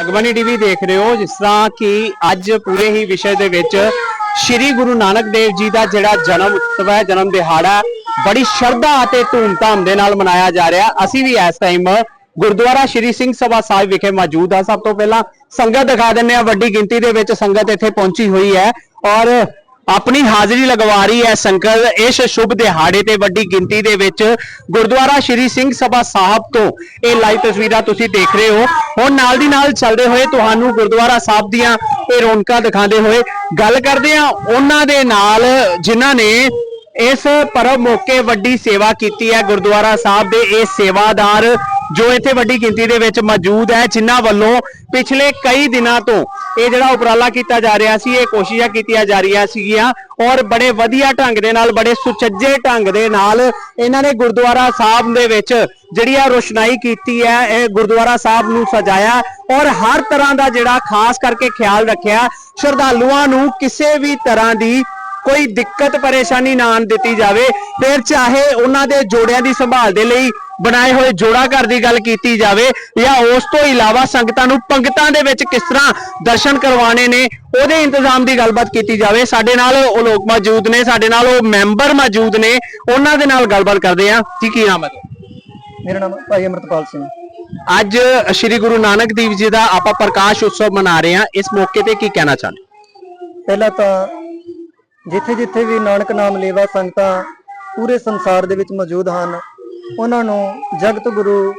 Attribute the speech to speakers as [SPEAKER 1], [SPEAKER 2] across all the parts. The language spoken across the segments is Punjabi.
[SPEAKER 1] ਜਗਬਾਨੀ ਟੀਵੀ ਦੇਖ ਰਹੇ ਹੋ, ਜਿਸ ਤਰ੍ਹਾਂ ਕਿ ਅੱਜ ਪੂਰੇ ਹੀ ਵਿਸ਼ੇ ਦੇ ਵਿੱਚ ਸ੍ਰੀ ਗੁਰੂ ਨਾਨਕ ਦੇਵ ਜੀ ਦਾ ਜਿਹੜਾ ਜਨਮ ਉਤਸਵ ਹੈ, ਜਨਮ ਦਿਹਾੜਾ, ਬੜੀ ਸ਼ਰਧਾ ਅਤੇ ਧੂਮਧਾਮ ਦੇ ਨਾਲ ਮਨਾਇਆ ਜਾ ਰਿਹਾ। ਅਸੀਂ ਵੀ ਇਸ ਟਾਈਮ ਗੁਰਦੁਆਰਾ ਸ੍ਰੀ ਸਿੰਘ ਸਭਾ ਸਾਹਿਬ ਵਿਖੇ ਮੌਜੂਦ ਆ ਸਭ ਤੋਂ ਪਹਿਲਾਂ ਸੰਗਤ ਦਿਖਾ ਦਿੰਨੇ ਆ ਵੱਡੀ ਗਿਣਤੀ ਦੇ ਵਿੱਚ ਸੰਗਤ ਇੱਥੇ ਪਹੁੰਚੀ ਹੋਈ ਹੈ ਔਰ ਆਪਣੀ ਹਾਜ਼ਰੀ ਲਗਵਾ ਰਹੀ ਹੈ ਸੰਗਤ। ਇਸ ਸ਼ੁਭ ਦਿਹਾੜੇ ਤੇ ਵੱਡੀ ਗਿਣਤੀ ਦੇ ਵਿੱਚ ਗੁਰਦੁਆਰਾ ਸ੍ਰੀ ਸਿੰਘ ਸਭਾ ਸਾਹਿਬ ਤੋਂ ਇਹ ਲਾਈਵ ਤਸਵੀਰਾਂ ਤੁਸੀਂ ਦੇਖ ਰਹੇ ਹੋ। ਹੁਣ ਨਾਲ ਦੀ ਨਾਲ ਚੱਲਦੇ ਹੋਏ ਤੁਹਾਨੂੰ ਗੁਰਦੁਆਰਾ ਸਾਹਿਬ ਦੀਆਂ ਇਹ ਰੌਣਕਾਂ ਦਿਖਾਉਂਦੇ ਹੋਏ ਗੱਲ ਕਰਦੇ ਆ ਉਹਨਾਂ ਦੇ ਨਾਲ ਜਿਨ੍ਹਾਂ ਨੇ ਇਸ ਪਰਬ ਮੌਕੇ ਵੱਡੀ ਸੇਵਾ ਕੀਤੀ ਹੈ ਗੁਰਦੁਆਰਾ ਸਾਹਿਬ ਦੇ ਇਹ ਸੇਵਾਦਾਰ ਜੋ ਇੱਥੇ ਵੱਡੀ ਗਿਣਤੀ ਦੇ ਵਿੱਚ ਮੌਜੂਦ ਹੈ, ਜਿਨ੍ਹਾਂ ਵੱਲੋਂ ਪਿਛਲੇ ਕਈ ਦਿਨਾਂ ਤੋਂ ਇਹ ਜਿਹੜਾ ਉਪਰਾਲਾ ਕੀਤਾ ਜਾ ਰਿਹਾ ਸੀ, ਇਹ ਕੋਸ਼ਿਸ਼ਾਂ ਕੀਤੀਆਂ ਜਾ ਰਹੀਆਂ ਸੀਗੀਆਂ ਔਰ ਬੜੇ ਵਧੀਆ ਢੰਗ ਦੇ ਨਾਲ, ਬੜੇ ਸੁਚੱਜੇ ਢੰਗ ਦੇ ਨਾਲ ਇਹਨਾਂ ਨੇ ਗੁਰਦੁਆਰਾ ਸਾਹਿਬ ਦੇ ਵਿੱਚ ਜਿਹੜੀ ਆ ਰੋਸ਼ਨਾਈ ਕੀਤੀ ਹੈ, ਇਹ ਗੁਰਦੁਆਰਾ ਸਾਹਿਬ ਨੂੰ ਸਜਾਇਆ ਔਰ ਹਰ ਤਰ੍ਹਾਂ ਦਾ ਜਿਹੜਾ ਖਾਸ ਕਰਕੇ ਖਿਆਲ ਰੱਖਿਆ, ਸ਼ਰਧਾਲੂਆਂ ਨੂੰ ਕਿਸੇ ਵੀ ਤਰ੍ਹਾਂ ਦੀ ਕੋਈ ਦਿੱਕਤ ਪਰੇਸ਼ਾਨੀ ਨਾ ਆਉਣ ਦਿੱਤੀ ਜਾਵੇ। ਫਿਰ ਚਾਹੇ ਉਹਨਾਂ ਦੇ ਜੋੜਿਆਂ ਦੀ ਸੰਭਾਲ ਦੇ ਲਈ ਬਣਾਏ ਹੋਏ ਜੋੜਾ ਘਰ ਦੀ ਗੱਲ ਕੀਤੀ ਜਾਵੇ ਜਾਂ ਉਸ ਤੋਂ ਇਲਾਵਾ ਸੰਗਤਾਂ ਨੂੰ ਪੰਗਤਾਂ ਦੇ ਵਿੱਚ ਕਿਸ ਤਰ੍ਹਾਂ ਦਰਸ਼ਨ ਕਰਵਾਉਣੇ ਨੇ ਉਹਦੇ ਇੰਤਜ਼ਾਮ ਦੀ ਗੱਲਬਾਤ ਕੀਤੀ ਜਾਵੇ। ਸਾਡੇ ਨਾਲ ਉਹ ਲੋਕ ਮੌਜੂਦ ਨੇ ਸਾਡੇ ਨਾਲ ਉਹ ਮੈਂਬਰ ਮੌਜੂਦ ਨੇ ਉਹਨਾਂ ਦੇ ਨਾਲ ਗੱਲਬਾਤ ਕਰਦੇ ਆ ਜੀ ਕੀ ਨਾਮ ਹੈ?
[SPEAKER 2] ਮੇਰਾ ਨਾਮ ਭਾਈ ਅਮਰਤਪਾਲ ਸਿੰਘ।
[SPEAKER 1] ਅੱਜ ਸ੍ਰੀ ਗੁਰੂ ਨਾਨਕ ਦੇਵ ਜੀ ਦਾ ਆਪਾਂ ਪ੍ਰਕਾਸ਼ ਉਤਸਵ ਮਨਾ ਰਹੇ ਹਾਂ। ਇਸ ਮੌਕੇ ਤੇ ਕੀ ਕਹਿਣਾ ਚਾਹੁੰਦੇ?
[SPEAKER 2] ਪਹਿਲਾਂ ਤਾਂ ਜਿੱਥੇ ਜਿੱਥੇ ਵੀ ਨਾਨਕ ਨਾਮ ਲੇਵਾ ਸੰਗਤਾਂ ਪੂਰੇ ਸੰਸਾਰ ਦੇ ਵਿੱਚ ਮੌਜੂਦ ਹਨ, ਉਹਨਾਂ ਨੂੰ ਜਗਤ ਗੁਰੂ,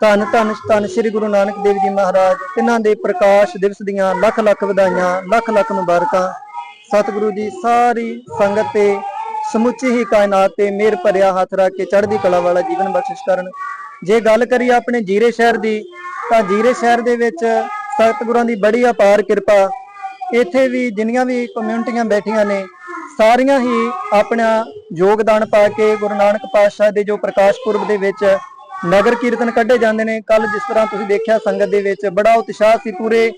[SPEAKER 2] ਧੰਨ ਧੰਨ ਧੰਨ ਸ੍ਰੀ ਗੁਰੂ ਨਾਨਕ ਦੇਵ ਜੀ ਮਹਾਰਾਜ, ਇਹਨਾਂ ਦੇ ਪ੍ਰਕਾਸ਼ ਦਿਵਸ ਦੀਆਂ ਲੱਖ ਲੱਖ ਵਧਾਈਆਂ, ਲੱਖ ਲੱਖ ਮੁਬਾਰਕਾਂ। ਸਤਿਗੁਰੂ ਜੀ, ਸਾਰੀ ਸੰਗਤ ਤੇ ਸਮੁੱਚੀ ਹੀ ਕਾਇਨਾਤ ਤੇ ਮੇਰ ਭਰਿਆ ਹੱਥ ਰੱਖ ਕੇ ਚੜ੍ਹਦੀ ਕਲਾ ਵਾਲਾ ਜੀਵਨ ਬਖਸ਼ਿਸ਼ ਕਰਨ। ਜੇ ਗੱਲ ਕਰੀਏ ਆਪਣੇ ਜੀਰੇ ਸ਼ਹਿਰ ਦੀ, ਤਾਂ ਜੀਰੇ ਸ਼ਹਿਰ ਦੇ ਵਿੱਚ ਸਤਿਗੁਰਾਂ ਦੀ ਬੜੀ ਅਪਾਰ ਕਿਰਪਾ ਇੱਥੇ ਵੀ ਜਿੰਨੀਆਂ ਵੀ ਕਮਿਊਨਿਟੀਆਂ ਬੈਠੀਆਂ ਨੇ, ਸਾਰੀਆਂ ਹੀ ਆਪਣਾ ਯੋਗਦਾਨ ਪਾ ਕੇ ਗੁਰੂ ਨਾਨਕ ਪਾਤਸ਼ਾਹ ਦੇ ਜੋ ਪ੍ਰਕਾਸ਼ ਪੁਰਬ ਦੇ ਵਿੱਚ ਨਗਰ ਕੀਰਤਨ ਕੱਢੇ ਜਾਂਦੇ ਨੇ ਕੱਲ ਜਿਸ ਤਰ੍ਹਾਂ ਤੁਸੀਂ ਦੇਖਿਆ ਸੰਗਤ ਦੇ ਵਿੱਚ ਬੜਾ ਉਤਸ਼ਾਹ ਸੀ ਪੂਰੇ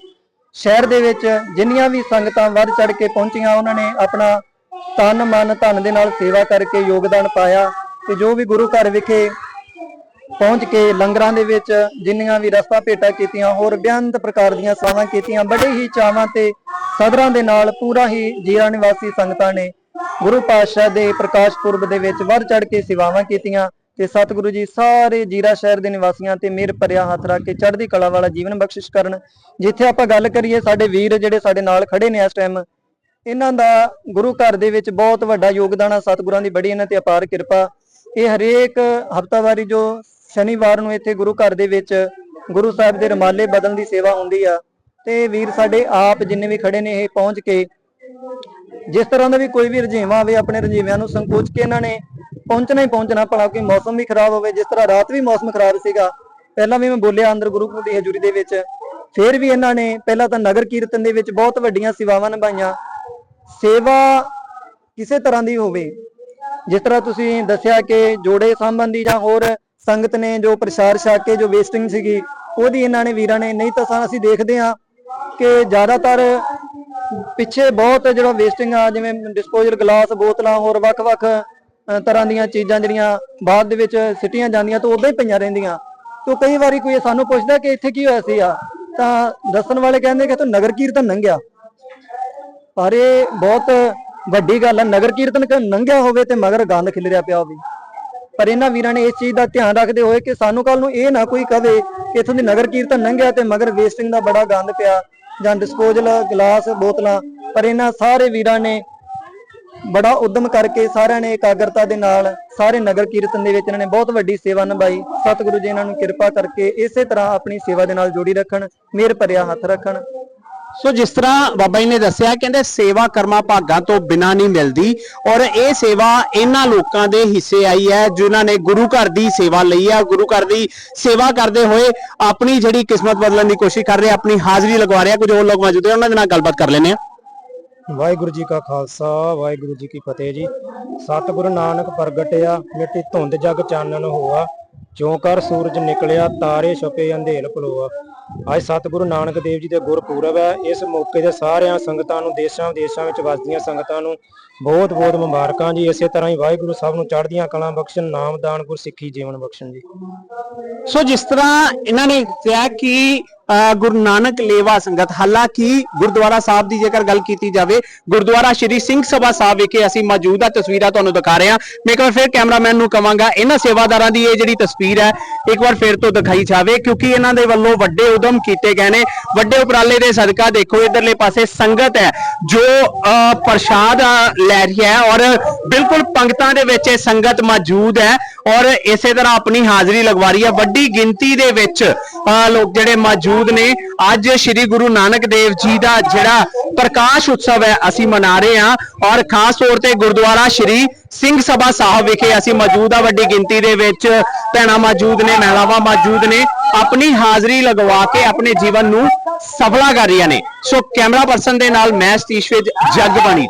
[SPEAKER 2] ਸ਼ਹਿਰ ਦੇ ਵਿੱਚ, ਜਿੰਨੀਆਂ ਵੀ ਸੰਗਤਾਂ ਵੱਧ ਚੜ ਕੇ ਪਹੁੰਚੀਆਂ, ਉਹਨਾਂ ਨੇ ਆਪਣਾ ਤਨ ਮਨ ਧਨ ਦੇ ਨਾਲ ਸੇਵਾ ਕਰਕੇ ਯੋਗਦਾਨ ਪਾਇਆ ਤੇ ਜੋ ਵੀ ਗੁਰੂ ਘਰ ਵਿਖੇ ਪਹੁੰਚ ਕੇ ਲੰਗਰਾਂ ਦੇ ਵਿੱਚ ਜਿੰਨੀਆਂ ਵੀ ਰਸਤਾ ਭੇਟਾ ਕੀਤੀਆਂ, ਹੋਰ ਬੇਅੰਤ ਪ੍ਰਕਾਰ ਦੀਆਂ ਸੇਵਾਵਾਂ ਕੀਤੀਆਂ, ਬੜੇ ਹੀ ਚਾਵਾਂ ਤੇ ਸਦਰਾਂ ਦੇ ਨਾਲ ਪੂਰਾ ਹੀ ਜੀਰਾ ਨਿਵਾਸੀ ਸੰਗਤਾਂ ਨੇ ਗੁਰੂ ਪਾਤਸ਼ਾਹ ਦੇ ਪ੍ਰਕਾਸ਼ ਪੁਰਬ ਦੇ ਵਿੱਚ ਵੱਧ ਚੜ ਕੇ ਸੇਵਾਵਾਂ ਕੀਤੀਆਂ ਤੇ ਸਤਿਗੁਰੂ ਜੀ ਸਾਰੇ ਜੀਰਾ ਸ਼ਹਿਰ ਦੇ ਨਿਵਾਸੀਆਂ ਤੇ ਮਿਹਰ ਭਰਿਆ ਹੱਥ ਰੱਖ ਕੇ ਚੜ੍ਹਦੀ ਕਲਾ ਵਾਲਾ ਜੀਵਨ ਬਖਸ਼ਿਸ਼ ਕਰਨ। ਜਿੱਥੇ ਆਪਾਂ ਗੱਲ ਕਰੀਏ, ਸਾਡੇ ਵੀਰ ਜਿਹੜੇ ਸਾਡੇ ਨਾਲ ਖੜੇ ਨੇ ਇਸ ਟਾਈਮ ਇਹਨਾਂ ਦਾ ਗੁਰੂ ਘਰ ਦੇ ਵਿੱਚ ਬਹੁਤ ਵੱਡਾ ਯੋਗਦਾਨ ਆ, ਸਤਿਗੁਰਾਂ ਦੀ ਬੜੀ ਇਹਨਾਂ ਤੇ ਅਪਾਰ ਕਿਰਪਾ। ਇਹ ਹਰੇਕ ਹਫਤਾਵਾਰੀ ਜੋ ਸ਼ਨੀਵਾਰ ਨੂੰ ਇੱਥੇ ਗੁਰੂ ਘਰ ਦੇ ਵਿੱਚ ਗੁਰੂ ਸਾਹਿਬ ਦੇ ਰਮਾਲੇ ਬਦਲਣ ਦੀ ਸੇਵਾ ਹੁੰਦੀ ਆ, ਤੇ ਵੀਰ ਸਾਡੇ ਆਪ ਜਿੰਨੇ ਵੀ ਖੜੇ ਨੇ ਇਹ ਪਹੁੰਚ ਕੇ, ਜਿਸ ਤਰ੍ਹਾਂ ਦਾ ਵੀ ਕੋਈ ਵੀ ਰੁਝੇਵਾਂ ਆਵੇ, ਆਪਣੇ ਰੁਝੇਵਿਆਂ ਨੂੰ ਸੰਕੋਚ ਕੇ ਇਹਨਾਂ ਨੇ ਪਹੁੰਚਣਾ ਹੀ ਪਹੁੰਚਣਾ, ਭਲਾ ਕਿ ਮੌਸਮ ਵੀ ਖਰਾਬ ਹੋਵੇ, ਜਿਸ ਤਰ੍ਹਾਂ ਰਾਤ ਵੀ ਮੌਸਮ ਖਰਾਬ ਸੀਗਾ, ਪਹਿਲਾਂ ਵੀ ਮੈਂ ਬੋਲਿਆ ਅੰਦਰ ਗੁਰੂ ਦੀ ਹਜ਼ੂਰੀ ਦੇ ਵਿੱਚ, ਫਿਰ ਵੀ ਇਹਨਾਂ ਨੇ ਪਹਿਲਾਂ ਤਾਂ ਨਗਰ ਕੀਰਤਨ ਦੇ ਵਿੱਚ ਬਹੁਤ ਵੱਡੀਆਂ ਸੇਵਾਵਾਂ ਨਿਭਾਈਆਂ, ਸੇਵਾ ਕਿਸੇ ਤਰ੍ਹਾਂ ਦੀ ਹੋਵੇ ਜਿਸ ਤਰ੍ਹਾਂ ਤੁਸੀਂ ਦੱਸਿਆ ਕਿ ਜੋੜੇ ਸੰਬੰਧੀ ਜਾਂ ਹੋਰ ਸੰਗਤ ਨੇ ਜੋ ਪ੍ਰਸ਼ਾਰ ਛਕ ਕੇ ਜੋ ਵੇਸਟਿੰਗ ਸੀਗੀ, ਉਹਦੀ ਇਹਨਾਂ ਨੇ ਵੀਰਾਂ ਨੇ, ਨਹੀਂ ਤਾਂ ਸਾ- ਅਸੀਂ ਦੇਖਦੇ ਹਾਂ ਕਿ ਜ਼ਿਆਦਾਤਰ ਪਿੱਛੇ ਬਹੁਤ ਜਿਹੜਾ ਵੇਸਟਿੰਗ ਆ, ਜਿਵੇਂ ਡਿਸਪੋਜ਼ਲ ਗਲਾਸ, ਬੋਤਲਾਂ, ਹੋਰ ਵੱਖ-ਵੱਖ ਤਰ੍ਹਾਂ ਦੀਆਂ ਚੀਜ਼ਾਂ ਜਿਹੜੀਆਂ ਬਾਅਦ ਦੇ ਵਿੱਚ ਸਿੱਟੀਆਂ ਜਾਂਦੀਆਂ ਤਾਂ ਉਦਾਂ ਹੀ ਪਈਆਂ ਰਹਿੰਦੀਆਂ। ਤੋਂ ਕਈ ਵਾਰੀ ਕੋਈ ਸਾਨੂੰ ਪੁੱਛਦਾ ਕਿ ਇੱਥੇ ਕੀ ਹੋਇਆ ਸੀ ਆ, ਤਾਂ ਦੱਸਣ ਵਾਲੇ ਕਹਿੰਦੇ ਕਿ ਤੂੰ ਨਗਰ ਕੀਰਤਨ ਲੰਘਿਆ। ਪਰ ਇਹ ਬਹੁਤ ਵੱਡੀ ਗੱਲ ਹੈ ਨਗਰ ਕੀਰਤਨ ਕ ਲੰਘਿਆ ਹੋਵੇ ਤੇ ਮਗਰ ਗੰਦ ਖਿਲਰਿਆ ਪਿਆ ਹੋਵੇ। ਪਰ ਇਹਨਾਂ ਵੀਰਾਂ ਨੇ ਇਸ ਚੀਜ਼ ਦਾ ਧਿਆਨ ਰੱਖਦੇ ਹੋਏ ਕਿ ਸਾਨੂੰ ਕੱਲ ਨੂੰ ਇਹ ਨਾ ਕੋਈ ਕਵੇ ਕਿ ਇਥੋਂ ਦੀ ਨਗਰ ਕੀਰਤਨ ਲੰਘਿਆ ਤੇ ਮਗਰ ਵੇਸਟਿੰਗ ਦਾ ਬੜਾ ਗੰਦ ਪਿਆ, ਜਾਂ ਡਿਸਪੋਜ਼ਲ ਗਲਾਸ ਬੋਤਲਾਂ। ਪਰ ਇਹਨਾਂ ਸਾਰੇ ਵੀਰਾਂ ਨੇ ਬੜਾ ਉਦਮ ਕਰਕੇ ਸਾਰਿਆਂ ਨੇ ਇਕਾਗਰਤਾ ਦੇ ਨਾਲ ਸਾਰੇ ਨਗਰ ਕੀਰਤਨ ਦੇ ਵਿੱਚ ਇਹਨਾਂ ਨੇ ਬਹੁਤ ਵੱਡੀ ਸੇਵਾ ਨਿਭਾਈ। ਸਤਿਗੁਰੂ ਜੀ ਇਹਨਾਂ ਨੂੰ ਕਿਰਪਾ ਕਰਕੇ ਇਸੇ ਤਰ੍ਹਾਂ ਆਪਣੀ ਸੇਵਾ ਦੇ ਨਾਲ ਜੋੜੀ ਰੱਖਣ, ਮਿਹਰ ਭਰਿਆ ਹੱਥ ਰੱਖਣ।
[SPEAKER 1] ਸੋ ਜਿਸ ਤਰ੍ਹਾਂ ਬਾਬਾ ਜੀ ਨੇ ਦੱਸਿਆ, ਕਹਿੰਦੇ ਸੇਵਾ ਕਰਮਾ ਭਾਗਾਂ ਤੋਂ ਬਿਨਾ ਨਹੀਂ ਮਿਲਦੀ ਔਰ ਇਹ ਸੇਵਾ ਇਹਨਾਂ ਲੋਕਾਂ ਦੇ ਹਿੱਸੇ ਆਈ ਹੈ ਜਿਨ੍ਹਾਂ ਨੇ ਗੁਰੂ ਘਰ ਦੀ ਸੇਵਾ ਲਈ ਹੈ। ਗੁਰੂ ਘਰ ਦੀ ਸੇਵਾ ਕਰਦੇ ਹੋਏ ਆਪਣੀ ਜਿਹੜੀ ਕਿਸਮਤ ਬਦਲਣ ਦੀ ਕੋਸ਼ਿਸ਼ ਕਰ ਰਹੇ, ਆਪਣੀ ਹਾਜ਼ਰੀ ਲਗਵਾ ਰਹੇ ਕੁਝ ਹੋਰ ਲੋਕ ਮੌਜੂਦ ਹੈ ਉਹਨਾਂ ਦੇ ਨਾਲ ਗੱਲਬਾਤ ਕਰ ਲੈਂਦੇ ਆ
[SPEAKER 3] ਵਾਹਿਗੁਰੂ ਜੀ ਕਾ ਖਾਲਸਾ, ਵਾਹਿਗੁਰੂ ਜੀ ਕੀ ਫਤਿਹ ਜੀ। ਸਤਿਗੁਰੂ ਨਾਨਕ ਪ੍ਰਗਟਿਆ, ਮਿੱਟੀ ਧੁੰਦ ਜਗ ਚਾਨਣ ਹੋਆ ਜਿਉ ਕਰ ਸੂਰਜ ਨਿਕਲਿਆ, ਤਾਰੇ ਛਪੇ ਅੰਧੇਲ ਪਲੋਆ ਅੱਜ ਸਤਿਗੁਰੂ ਨਾਨਕ ਦੇਵ ਜੀ ਦੇ ਗੁਰਪੁਰਬ ਹੈ। ਇਸ ਮੌਕੇ ਤੇ ਸਾਰਿਆਂ ਸੰਗਤਾਂ ਨੂੰ, ਦੇਸ਼ਾਂ ਵਿਦੇਸ਼ਾਂ ਵਿੱਚ ਵਸਦੀਆਂ ਸੰਗਤਾਂ ਨੂੰ ਬਹੁਤ ਬਹੁਤ ਮੁਬਾਰਕਾਂ ਜੀ। ਇਸੇ ਤਰ੍ਹਾਂ ਹੀ ਵਾਹਿਗੁਰੂ ਸਭ ਨੂੰ ਚੜ੍ਹਦੀਆਂ ਕਲਾਂ ਬਖਸ਼ਣ, ਨਾਮ ਦਾਨ ਗੁਰ ਸਿੱਖੀ ਜੀਵਨ ਬਖਸ਼ਣ ਜੀ।
[SPEAKER 1] ਸੋ ਜਿਸ ਤਰ੍ਹਾਂ ਇਹਨਾਂ ਨੇ ਕਿਹਾ ਕਿ ਗੁਰੂ ਨਾਨਕ ਲੇਵਾ ਸੰਗਤ। ਹਾਲਾਂਕਿ ਗੁਰਦੁਆਰਾ ਸਾਹਿਬ ਦੀ ਜੇਕਰ ਗੱਲ ਕੀਤੀ ਜਾਵੇ ਗੁਰਦੁਆਰਾ ਸ਼੍ਰੀ ਸਿੰਘ ਸਭਾ ਸਾਹਿਬ ਵਿਖੇ ਅਸੀਂ ਮੌਜੂਦ ਆ ਤਸਵੀਰਾਂ ਤੁਹਾਨੂੰ ਦਿਖਾ ਰਹੇ ਹਾਂ। ਮੈਂ ਇੱਕ ਵਾਰ ਫਿਰ ਕੈਮਰਾਮੈਨ ਨੂੰ ਕਵਾਂਗਾ ਇਹਨਾਂ ਸੇਵਾਦਾਰਾਂ ਦੀ ਇਹ ਜਿਹੜੀ ਤਸਵੀਰ ਹੈ ਇੱਕ ਵਾਰ ਫਿਰ ਤੋਂ ਦਿਖਾਈ ਜਾਵੇ ਕਿਉਂਕਿ ਇਹਨਾਂ ਦੇ ਵੱਲੋਂ ਵੱਡੇ ਉਦਮ ਕੀਤੇ ਗਏ ਨੇ। ਵੱਡੇ ਉਪਰਾਲੇ ਦੇ ਸਦਕਾ ਦੇਖੋ ਇਧਰਲੇ ਪਾਸੇ ਸੰਗਤ ਹੈ ਜੋ ਅ, ਪ੍ਰਸ਼ਾਦ ਲੈ ਰਹੀ ਹੈ ਔਰ ਬਿਲਕੁਲ ਪੰਗਤਾਂ ਦੇ ਵਿੱਚ ਇਹ ਸੰਗਤ ਮੌਜੂਦ ਹੈ। ਔਰ ਇਸੇ ਤਰ੍ਹਾਂ ਆਪਣੀ ਹਾਜ਼ਰੀ ਲਗਵਾ ਰਹੀ ਹੈ। ਵੱਡੀ ਗਿਣਤੀ ਦੇ ਵਿੱਚ ਲੋਕ ਜਿਹੜੇ ਮੌਜੂਦ ਨੇ, ਅੱਜ ਸ੍ਰੀ ਗੁਰੂ ਨਾਨਕ ਦੇਵ ਜੀ ਦਾ ਜਿਹੜਾ ਪ੍ਰਕਾਸ਼ ਉਤਸਵ ਹੈ, ਅਸੀਂ ਮਨਾ ਰਹੇ ਹਾਂ। ਔਰ ਖਾਸ ਤੌਰ ਤੇ ਗੁਰਦੁਆਰਾ ਸ੍ਰੀ ਸਿੰਘ ਸਭਾ ਸਾਹਿਬ ਵਿਖੇ ਅਸੀਂ ਮੌਜੂਦ ਆ ਵੱਡੀ ਗਿਣਤੀ ਦੇ ਵਿੱਚ ਭੈਣਾਂ ਮੌਜੂਦ ਨੇ, ਮਹਿਲਾਵਾਂ ਮੌਜੂਦ ਨੇ। ਆਪਣੀ ਹਾਜ਼ਰੀ ਲਗਵਾ ਕੇ ਆਪਣੇ ਜੀਵਨ ਨੂੰ ਸਫਲਾ ਕਰ ਰਹੀਆਂ ਨੇ। ਸੋ ਕੈਮਰਾ ਪਰਸਨ ਦੇ ਨਾਲ ਮੈਂ ਸਤੀਸ਼ ਵਿੱਚ ਜੱਗ ਬਣੀ